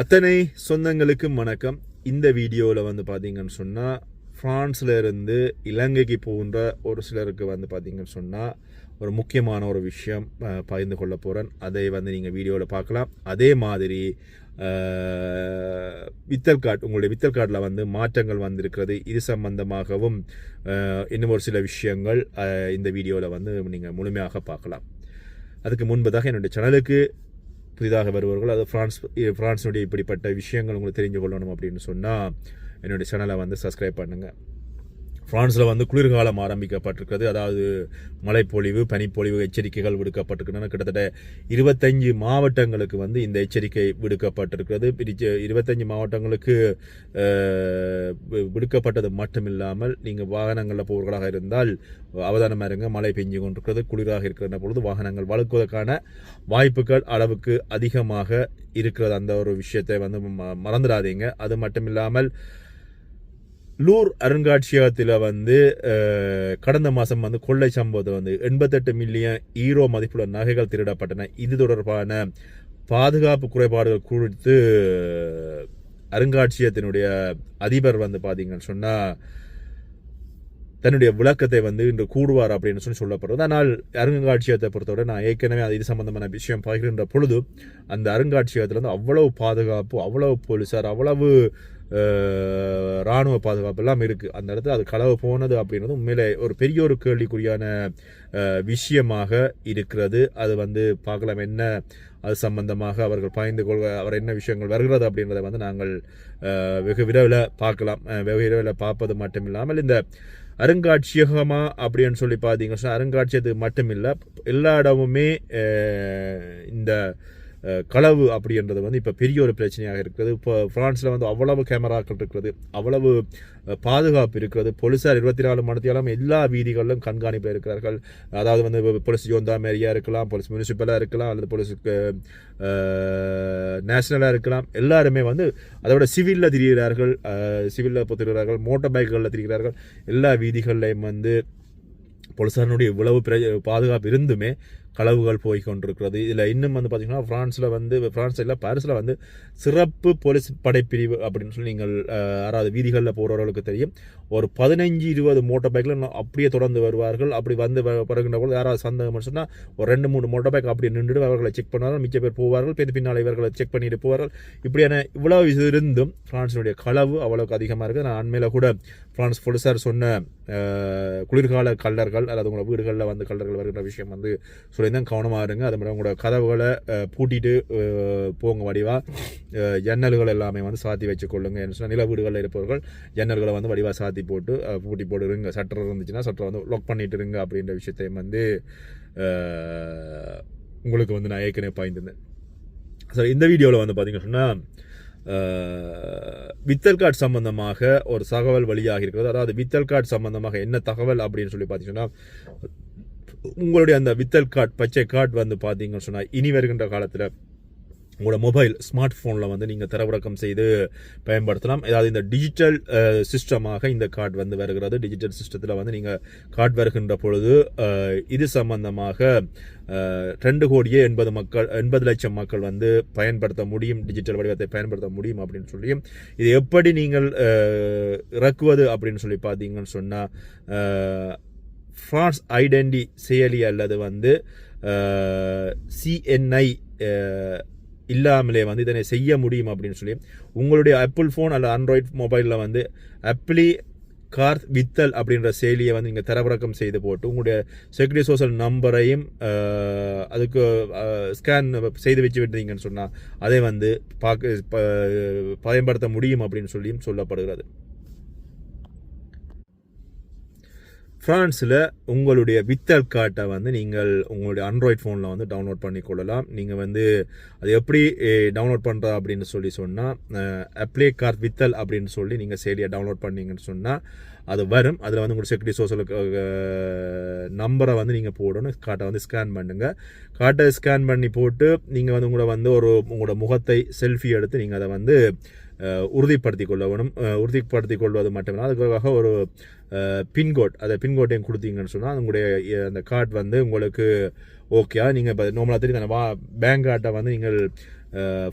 அத்தனை சொந்தங்களுக்கும் வணக்கம். இந்த வீடியோவில் வந்து பார்த்தீங்கன்னு சொன்னால் ஃப்ரான்ஸில் இருந்து இலங்கைக்கு போகின்ற ஒரு சிலருக்கு வந்து பார்த்தீங்கன்னு சொன்னால் ஒரு முக்கியமான ஒரு விஷயம் பகிர்ந்து கொள்ள போகிறேன் அதை வந்து நீங்கள் வீடியோவில் பார்க்கலாம். அதே மாதிரி வித்தல் கார்டு உங்களுடைய வித்தல் கார்டில் வந்து மாற்றங்கள் வந்திருக்கிறது. இது சம்பந்தமாகவும் இன்னும் ஒரு சில விஷயங்கள் இந்த வீடியோவில் வந்து நீங்கள் முழுமையாக பார்க்கலாம். அதுக்கு முன்பதாக என்னுடைய சேனலுக்கு புதிதாக வருவார்கள் அது ஃப்ரான்ஸ் ஃப்ரான்ஸினுடைய இப்படிப்பட்ட விஷயங்கள் உங்களுக்கு தெரிஞ்சு கொள்ளணும் அப்படின்னு சொன்னால் என்னுடைய சேனலை வந்து சப்ஸ்கிரைப் பண்ணுங்கள் பிரான்ஸில் வந்து குளிர்காலம் ஆரம்பிக்கப்பட்டிருக்கிறது. அதாவது மழைப்பொழிவு பனிப்பொழிவு எச்சரிக்கைகள் விடுக்கப்பட்டிருக்கின்றன. கிட்டத்தட்ட இருபத்தஞ்சு மாவட்டங்களுக்கு வந்து இந்த எச்சரிக்கை விடுக்கப்பட்டிருக்கிறது. பிரிச்சு இருபத்தஞ்சு மாவட்டங்களுக்கு வி- விடுக்கப்பட்டது மட்டுமில்லாமல் நீங்கள் வாகனங்களில் போவர்களாக இருந்தால் அவதானமாக இருங்க. மழை பெஞ்சு கொண்டிருக்கிறது குளிராக இருக்கிற பொழுது வாகனங்கள் வழுக்குவதற்கான வாய்ப்புகள் அளவுக்கு அதிகமாக இருக்கிறது. அந்த ஒரு விஷயத்தை வந்து ம- மறந்துடாதீங்க. அது மட்டும் இல்லாமல் லூர் அருங்காட்சியகத்தில் வந்து கடந்த மாதம் வந்து கொள்ளை சம்பவத்தை வந்து எண்பத்தெட்டு மில்லியன் ஈரோ மதிப்புள்ள நகைகள் திருடப்பட்டன. இது தொடர்பான பாதுகாப்பு குறைபாடுகள் குறித்து அருங்காட்சியகத்தினுடைய அதிபர் வந்து பார்த்தீங்கன்னு சொன்னால் தன்னுடைய விளக்கத்தை வந்து இன்று கூடுவார் அப்படின்னு சொல்லி சொல்லப்படுறது. ஆனால் அருங்காட்சியகத்தை பொறுத்தவரை நான் ஏற்கனவே அது இது சம்பந்தமான விஷயம் பகிர்கின்ற பொழுது அந்த அருங்காட்சியகத்தில் வந்து அவ்வளவு பாதுகாப்பு அவ்வளவு போலீஸார் அவ்வளவு இராணுவ ராணுவ பாதுகாப்பு எல்லாம் இருக்குது அந்த இடத்துல அது களவு போனது அப்படின்றது உண்மையிலே ஒரு பெரிய ஒரு கேள்விக்குறியான விஷயமாக இருக்கிறது. அது வந்து பார்க்கலாம் என்ன அது சம்பந்தமாக அவர்கள் பாய்ந்து கொள்க அவர் என்ன விஷயங்கள் வருகிறது அப்படின்றத வந்து நாங்கள் வெகு விரைவில் பார்க்கலாம். வெகு விரைவில் பார்ப்பது மட்டும் இல்லாமல் இந்த அருங்காட்சியகமா அப்படின்னு சொல்லி பார்த்தீங்கன்னா சொன்னா, அருங்காட்சியகத்துக்கு மட்டும் இல்லை எல்லா இடமுமே இந்த களவு அப்படின்றது வந்து இப்போ பெரிய ஒரு பிரச்சனையாக இருக்கிறது. இப்போ ஃப்ரான்ஸில் வந்து அவ்வளவு கேமராக்கள் இருக்கிறது அவ்வளவு பாதுகாப்பு இருக்கிறது. போலீஸார் இருபத்தி நாலு மணித்தியாலும் எல்லா வீதிகளிலும் கண்காணிப்பில் இருக்கிறார்கள். அதாவது வந்து போலீஸ் ஜோந்தா மேரியாக இருக்கலாம் போலீஸ் முனிசிபலாக இருக்கலாம் அல்லது போலீஸ் நேஷனலாக இருக்கலாம். எல்லாருமே வந்து அதோட சிவிலில் திரிகிறார்கள். சிவிலில் பொறுத்திருக்கிறார்கள் மோட்டார் பைக்குகளில் திரிகிறார்கள். எல்லா வீதிகள்லையும் வந்து போலீசாரனுடைய இவ்வளவு பிர பாதுகாப்பு இருந்துமே களவுகள் போய் கொண்டிருக்கிறது. இதில் இன்னும் வந்து பார்த்தீங்கன்னா ஃப்ரான்ஸில் வந்து ஃப்ரான்ஸ் இல்லை பாரிஸில் வந்து சிறப்பு போலீஸ் படைப்பிரிவு அப்படின்னு சொல்லி நீங்கள் யாராவது வீதிகளில் போகிறவர்களுக்கு தெரியும். ஒரு பதினஞ்சு இருபது மோட்டார் பைக்கில் அப்படியே தொடர்ந்து வருவார்கள். அப்படி வந்து பிறகுன்ற போது யாராவது சந்தேகம் சொன்னால் ஒரு ரெண்டு மூணு மோட்டர் பைக் அப்படியே நின்றுட்டு அவர்களை செக் பண்ணுவார்கள். மிச்ச பேர் போவார்கள். பேர் பின்னால் இவர்களை செக் பண்ணிட்டு போவார்கள். இப்படியான இவ்வளோ இது இருந்தும் ஃப்ரான்ஸினுடைய களவு அவ்வளோக்கு அதிகமாக இருக்குது. நான் அண்மையில் கூட ஃப்ரான்ஸ் போலீஸார் சொன்ன குளிர்கால கல்லர்கள் அல்லது உங்களை வீடுகளில் வந்து கல்லர்கள் வருகின்ற விஷயம் வந்து சொல்லி தான் கவனமாக இருங்க. அது மாதிரி உங்களோட கதவுகளை பூட்டிட்டு போங்க வடிவா. ஜன்னல்கள் எல்லாமே வந்து சாத்தி வச்சுக்கொள்ளுங்க என்ன சொன்னால் நில வீடுகளில் இருப்பவர்கள் ஜன்னல்களை வந்து வடிவாக சாத்தி போட்டு பூட்டி போடுங்க சட்டர் இருந்துச்சுன்னா சட்டரை வந்து லாக் பண்ணிட்டு இருங்க அப்படின்ற விஷயத்தையும் வந்து உங்களுக்கு வந்து நான் ஏற்கனவே பாய்ந்திருந்தேன் சரி இந்த வீடியோவில் வந்து பார்த்தீங்கன்னு சொன்னால் வித்தல் கார்டு சம்பந்தமாக ஒரு தகவல் வழியாக இருக்கிறது. அதாவது வித்தல் கார்டு சம்பந்தமாக என்ன தகவல் அப்படின்னு சொல்லி பார்த்தீங்கன்னா உங்களுடைய அந்த வித்தல் கார்டு பச்சை கார்டு வந்து பார்த்தீங்கன்னு சொன்னால் இனி வருகின்ற காலத்தில் உங்களோட மொபைல் ஸ்மார்ட் ஃபோனில் வந்து நீங்கள் தரவிறக்கம் செய்து பயன்படுத்தலாம். ஏதாவது இந்த டிஜிட்டல் சிஸ்டமாக இந்த கார்டு வந்து வருகிறது. டிஜிட்டல் சிஸ்டத்தில் வந்து நீங்கள் கார்டு வருகின்ற பொழுது இது சம்பந்தமாக ரெண்டு கோடியே எண்பது மக்கள் எண்பது லட்சம் மக்கள் வந்து பயன்படுத்த முடியும் டிஜிட்டல் வடிவத்தை பயன்படுத்த முடியும் அப்படின்னு சொல்லியும் இது எப்படி நீங்கள் இறக்குவது அப்படின்னு சொல்லி பார்த்தீங்கன்னு சொன்னால் ஃப்ரான்ஸ் ஐடென்டி செயலி அல்லது வந்து சிஎன்ஐ இல்லாமலே வந்து இதனை செய்ய முடியும் அப்படின்னு சொல்லி. உங்களுடைய ஆப்பிள் ஃபோன் அல்லது ஆண்ட்ராய்ட் மொபைலில் வந்து ஆப்பிளி கார் வித்தல் அப்படின்ற செயலியை வந்து நீங்கள் தரவிறக்கம் செய்து போட்டு உங்களுடைய செக்யூரிட்டி சோஷியல் நம்பரையும் அதுக்கு ஸ்கேன் செய்து வச்சு விட்டீங்கன்னு சொன்னால் அதை வந்து பார்க்க ப- பயன்படுத்த முடியும் அப்படின்னு சொல்லியும் சொல்லப்படுகிறது. ஃப்ரான்ஸில் உங்களுடைய வித்தல் கார்ட்டை வந்து நீங்கள் உங்களுடைய ஆண்ட்ராய்ட் ஃபோனில் வந்து டவுன்லோட் பண்ணி கொள்ளலாம். நீங்கள் வந்து அது எப்படி டவுன்லோட் பண்ணுறா அப்படின்னு சொல்லி சொன்னால் அப்ளே கார்ட் வித்தல் அப்படின்னு சொல்லி நீங்கள் செயலியை டவுன்லோட் பண்ணீங்கன்னு சொன்னால் அது வரும். அதில் வந்து உங்களோட செக்யூரிட்டி சோஷியல் நம்பரை வந்து நீங்கள் போடணும். கார்ட்டை வந்து ஸ்கேன் பண்ணுங்கள் கார்ட்டை ஸ்கேன் பண்ணி போட்டு நீங்கள் வந்து உங்களோட வந்து ஒரு உங்களோட முகத்தை செல்ஃபி எடுத்து நீங்கள் அதை வந்து உறுதிப்படுத்தி உறுதிப்படுத்திக் கொள்ள வேணும் உறுதிப்படுத்தி உறுதிப்படுத்திக் கொள்வது மட்டுமில்லை அதுக்காக ஒரு பின்கோட் அதை பின்கோட்டையும் கொடுத்தீங்கன்னு சொன்னால் உங்களுடைய அந்த கார்டு வந்து உங்களுக்கு ஓகே. நீங்கள் இப்போ நார்மலாக தெரியும். வா பேங்க் கார்ட்டை வந்து நீங்கள்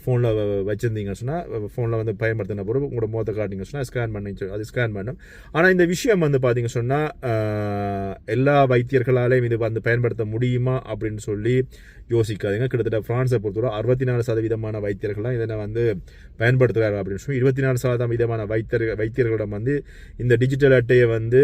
ஃபோனில் வச்சுருந்தீங்கன்னு சொன்னால் ஃபோனில் வந்து பயன்படுத்தின பிறகு உங்களோட முகத்தை காட்டிங்க சொன்னால் ஸ்கேன் பண்ணி அது ஸ்கேன் பண்ணும். ஆனால் இந்த விஷயம் வந்து பார்த்தீங்க சொன்னால் எல்லா வைத்தியர்களாலையும் இது வந்து பயன்படுத்த முடியுமா அப்படின்னு சொல்லி யோசிக்காதுங்க. கிட்டத்தட்ட ஃப்ரான்ஸை பொறுத்தவரை அறுபத்தி நாலு சதவீதமான வைத்தியர்கள்லாம் இதனை வந்து பயன்படுத்துகிறார்கள் அப்படின்னு சொல்லி இருபத்தி நாலு சதவீதமான வைத்தியர் வைத்தியர்களிடம் வந்து இந்த டிஜிட்டல் அட்டையை வந்து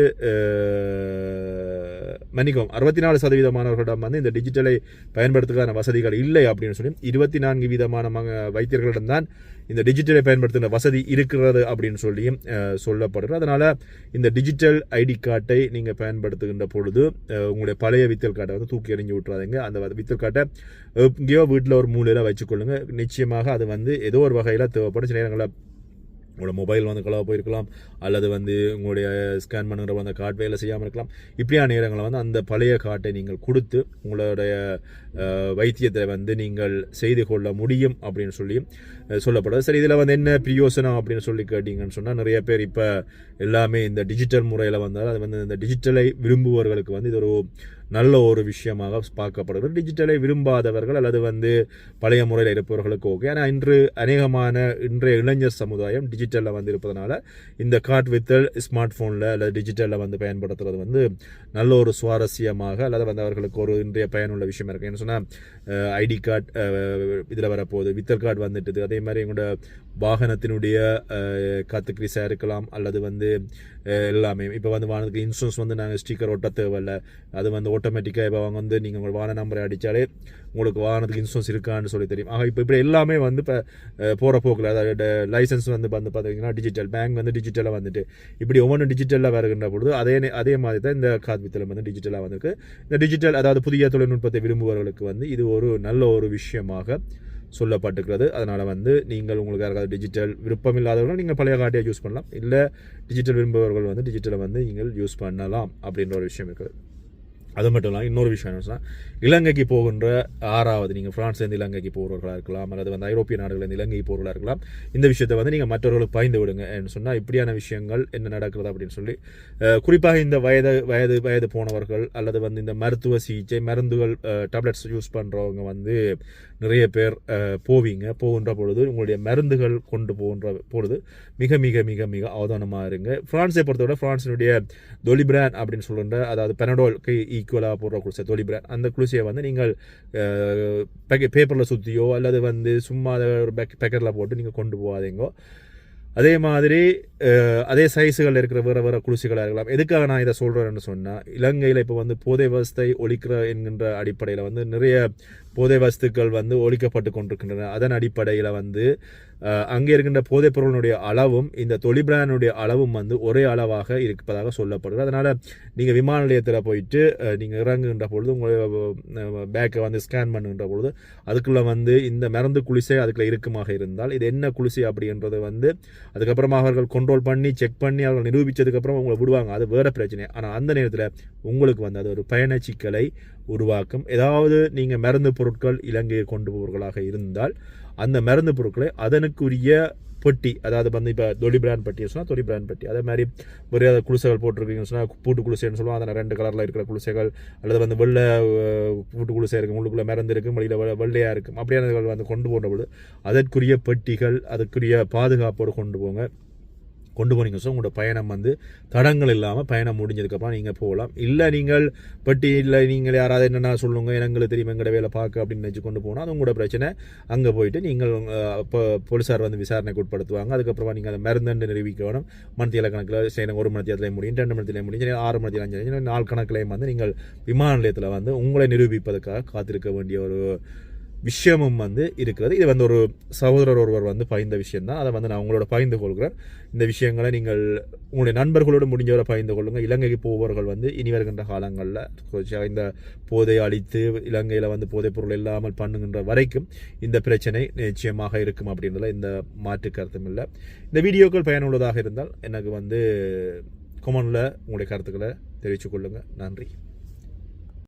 மன்னிக்கும் அறுபத்தி நாலு சதவீதமானவர்களிடம் வந்து இந்த டிஜிட்டலை பயன்படுத்துவதற்கான வசதிகள் இல்லை அப்படின்னு சொல்லி இருபத்தி நான்கு வீதமான வைத்தியர்களிடம் தான் இந்த டிஜிட்டலை பயன்படுத்துகிற வசதி இருக்கிறது அப்படின்னு சொல்லியும் சொல்லப்படுறது அதனால் இந்த டிஜிட்டல் ஐடி கார்டை நீங்கள் பயன்படுத்துகின்ற பொழுது உங்களுடைய பழைய வித்தல் கார்டை வந்து தூக்கி எறிஞ்சு விட்டுறாதீங்க. அந்த வித்தல் கார்டை எங்கேயோ வீட்டில் ஒரு மூலையில் வச்சுக்கொள்ளுங்க. நிச்சயமாக அது வந்து ஏதோ ஒரு வகையில் தேவைப்படும். சில நேரங்களில் உங்களோட மொபைல் வந்து கலவாக போயிருக்கலாம் அல்லது வந்து உங்களுடைய ஸ்கேன் பண்ணுற அந்த கார்டு வேலை செய்யாமல் இருக்கலாம். இப்படியான நேரங்களில் வந்து அந்த பழைய கார்டை நீங்கள் கொடுத்து உங்களுடைய வைத்தியத்தை வந்து நீங்கள் செய்து கொள்ள முடியும் அப்படின்னு சொல்லி சொல்லப்படுது. சரி இதில் வந்து என்ன பிரியோசனம் அப்படின்னு சொல்லி கேட்டிங்கன்னு சொன்னால் நிறைய பேர் இப்போ எல்லாமே இந்த டிஜிட்டல் முறையில் வந்தால் அது வந்து இந்த டிஜிட்டலை விரும்புவர்களுக்கு வந்து இது ஒரு நல்ல ஒரு விஷயமாக பார்க்கப்படுகிறது. டிஜிட்டலை விரும்பாதவர்கள் அல்லது வந்து பழைய முறையில் இருப்பவர்களுக்கு ஓகே ஆனால் இன்று அநேகமான இன்றைய இளைஞர் சமுதாயம் டிஜிட்டலில் வந்து இருப்பதனால இந்த கார்ட் வித்தல் ஸ்மார்ட் ஃபோனில் அல்லது டிஜிட்டலில் வந்து பயன்படுத்துறது வந்து நல்ல ஒரு சுவாரஸ்யமாக அல்லது வந்து அவர்களுக்கு ஒரு இன்றைய பயனுள்ள விஷயம் இருக்குது என்ன சொன்னால் ஐடி கார்டு இதில் வரப்போகுது வித்தல் கார்டு வந்துட்டுது. அதே மாதிரி எங்களோட வாகனத்தினுடைய காத்துக்கிரிஸாக இருக்கலாம் அல்லது வந்து எல்லாமே. இப்போ வந்து வாகனத்துக்கு இன்சூரன்ஸ் வந்து நாங்கள் ஸ்டிக்கர் ஒட்ட தேவையில்ல. அது வந்து ஆட்டோமேட்டிக்காக இப்போ அவங்க வந்து நீங்கள் உங்கள் வாகன நம்பரை அடித்தாலே உங்களுக்கு வாகனத்துக்கு இன்சூரன்ஸ் இருக்கான்னு சொல்லி தெரியும். ஆக இப்போ இப்படி எல்லாமே வந்து இப்போ போகிற போக்கில் அதாவது லைசன்ஸ் வந்து வந்து பார்த்தீங்கன்னா டிஜிட்டல் பேங்க் வந்து டிஜிட்டலாக வந்துட்டு இப்படி ஒவ்வொன்றும் டிஜிட்டலாக வருகின்ற பொழுது அதே அதே மாதிரி தான் இந்த காத்வித்தலம் வந்து டிஜிட்டலாக வந்திருக்கு. இந்த டிஜிட்டல் அதாவது புதிய தொழில்நுட்பத்தை விரும்புபவர்களுக்கு வந்து இது ஒரு நல்ல ஒரு விஷயமாக சொல்லப்பட்டுக்கிறது அதனால் வந்து நீங்கள் உங்களுக்கு யாராவது டிஜிட்டல் விருப்பம் இல்லாதவர்கள் நீங்கள் பழைய கார்டையை யூஸ் பண்ணலாம். இல்லை டிஜிட்டல் விரும்புபவர்கள் வந்து டிஜிட்டலை வந்து நீங்கள் யூஸ் பண்ணலாம் அப்படின்ற ஒரு விஷயம் இருக்குது. அது மட்டும் இல்லாமல் இன்னொரு விஷயம் என்ன இலங்கைக்கு போகின்ற ஆறாவது நீங்கள் ஃப்ரான்ஸ்லேருந்து இலங்கைக்கு போகிறவர்களாக இருக்கலாம் அல்லது வந்து ஐரோப்பிய நாடுகள்லேருந்து இலங்கைக்கு போகிறவர்களாக இருக்கலாம் இந்த விஷயத்தை வந்து நீங்கள் மற்றவர்களுக்கு பயந்து விடுங்க சொன்னால் இப்படியான விஷயங்கள் என்ன நடக்கிறது அப்படின்னு சொல்லி குறிப்பாக இந்த வயது வயது வயது போனவர்கள் அல்லது வந்து இந்த மருத்துவ சிகிச்சை மருந்துகள் டேப்லெட்ஸ் யூஸ் பண்ணுறவங்க வந்து நிறைய பேர் போவீங்க. போகின்ற பொழுது உங்களுடைய மருந்துகள் கொண்டு போகின்ற பொழுது மிக மிக மிக மிக அவதானமாக இருங்க. ஃப்ரான்ஸை பொறுத்தவரை ஃப்ரான்ஸினுடைய தொலிபிரான் அப்படின்னு சொல்கிற அதாவது பெனடோல் ஈக்குவலாக போடுற குளிசை தொலிபிரான் அந்த குளிசையை வந்து நீங்கள் பேப்பரில் சுற்றியோ அல்லது வந்து சும்மா அதை ஒரு பேக் பேக்கெட்டில் போட்டு நீங்கள் கொண்டு போகாதீங்கோ. அதே மாதிரி அதே சைஸுகளில் இருக்கிற வேறு வேறு குளிசுகளாக இருக்கலாம். எதுக்காக நான் இதை சொல்கிறேன்னு சொன்னால் இலங்கையில் இப்போ வந்து போதை வசத்தை ஒழிக்கிற என்கின்ற அடிப்படையில் வந்து நிறைய போதை வஸ்துக்கள் வந்து ஒழிக்கப்பட்டு கொண்டிருக்கின்றன. அதன் அடிப்படையில் வந்து அங்கே இருக்கின்ற போதைப் பொருளினுடைய அளவும் இந்த தொழிற்பிரானுடைய அளவும் வந்து ஒரே அளவாக இருப்பதாக சொல்லப்படுகிறது. அதனால் நீங்கள் விமான நிலையத்தில் போயிட்டு நீங்கள் இறங்குகின்ற பொழுது உங்களுடைய பேக்கை வந்து ஸ்கேன் பண்ணுகின்ற பொழுது அதுக்குள்ளே வந்து இந்த மருந்து குளிசை அதுக்குள்ளே இருக்குமாக இருந்தால் இது என்ன குளிசை அப்படின்றது வந்து அதுக்கப்புறமா அவர்கள் கண்ட்ரோல் பண்ணி செக் பண்ணி அவர்கள் நிரூபித்ததுக்கப்புறம் உங்களை விடுவாங்க. அது வேறு பிரச்சனை. ஆனால் அந்த நேரத்தில் உங்களுக்கு வந்து அது ஒரு பயண சிக்கலை உருவாக்கும். ஏதாவது நீங்கள் மருந்து பொருட்கள் இலங்கையை கொண்டு போவர்களாக இருந்தால் அந்த மருந்து பொருட்களை அதனுக்குரிய பெட்டி அதாவது வந்து இப்போ தொலி பிராண்ட் பட்டி சொன்னால் தொலி பிராண்ட் பெட்டி. அதே மாதிரி ஒரே குளிசைகள் போட்டிருக்கீங்கன்னு சொன்னால் பூட்டு குளிசைன்னு சொல்லுவோம். அதில் ரெண்டு கலரில் இருக்கிற குளிசைகள் அல்லது வந்து வெள்ளை பூட்டு குளிசை இருக்கும். உள்ளுக்குள்ளே மறந்து இருக்கும் வழியில் வெள்ளையாக இருக்கும். அப்படியானதுகள் வந்து கொண்டு போன பொழுது அதற்குரிய பெட்டிகள் அதற்குரிய பாதுகாப்போடு கொண்டு போங்க. கொண்டு போனீங்க. ஸோ உங்களோட பயணம் வந்து தடங்கள் இல்லாமல் பயணம் முடிஞ்சதுக்கப்புறம் நீங்கள் போகலாம். இல்லை நீங்கள் பட்டி இல்லை நீங்கள் யாராவது என்னென்ன சொல்லுங்க எங்களுக்கு தெரியும் எங்கட வேலை பார்க்க அப்படின்னு நினச்சி கொண்டு போனால் அது உங்களோட பிரச்சனை. அங்கே போயிட்டு நீங்கள் இப்போ போலீஸார் வந்து விசாரணைக்கு உட்படுத்துவாங்க. அதுக்கப்புறமா நீங்கள் அதை மருந்தண்டு நிரூபிக்கணும். மணத்தியில கணக்கில் செய்யணும் ஒரு மணி நேரத்தில் முடியும் ரெண்டு மணி நேரத்தில் முடியும் ஆறு மணி அஞ்சு நாலு கணக்கிலையும் வந்து நீங்கள் விமான நிலையத்தில் வந்து உங்களை நிரூபிப்பதற்காக காத்திருக்க வேண்டிய ஒரு விஷயமும் வந்து இருக்கிறது. இது வந்து ஒரு சகோதரர் ஒருவர் வந்து பகிர்ந்த விஷயம் தான் அதை வந்து நான் உங்களோட பகிர்ந்து கொள்கிறேன். இந்த விஷயங்களை நீங்கள் உங்களுடைய நண்பர்களோடு முடிஞ்சவரை பகிர்ந்து கொள்ளுங்கள் இலங்கைக்கு போபவர்கள் வந்து இனி வருகின்ற காலங்களில் இந்த போதை அழித்து இலங்கையில் வந்து போதைப் பொருள் இல்லாமல் பண்ணுகின்ற வரைக்கும் இந்த பிரச்சனை நிச்சயமாக இருக்கும் அப்படின்றத இந்த மாற்று கருத்தும் இல்லை. இந்த வீடியோக்கள் பயனுள்ளதாக இருந்தால் எனக்கு வந்து கொமனில் உங்களுடைய கருத்துக்களை தெரிவித்துக் கொள்ளுங்கள் நன்றி.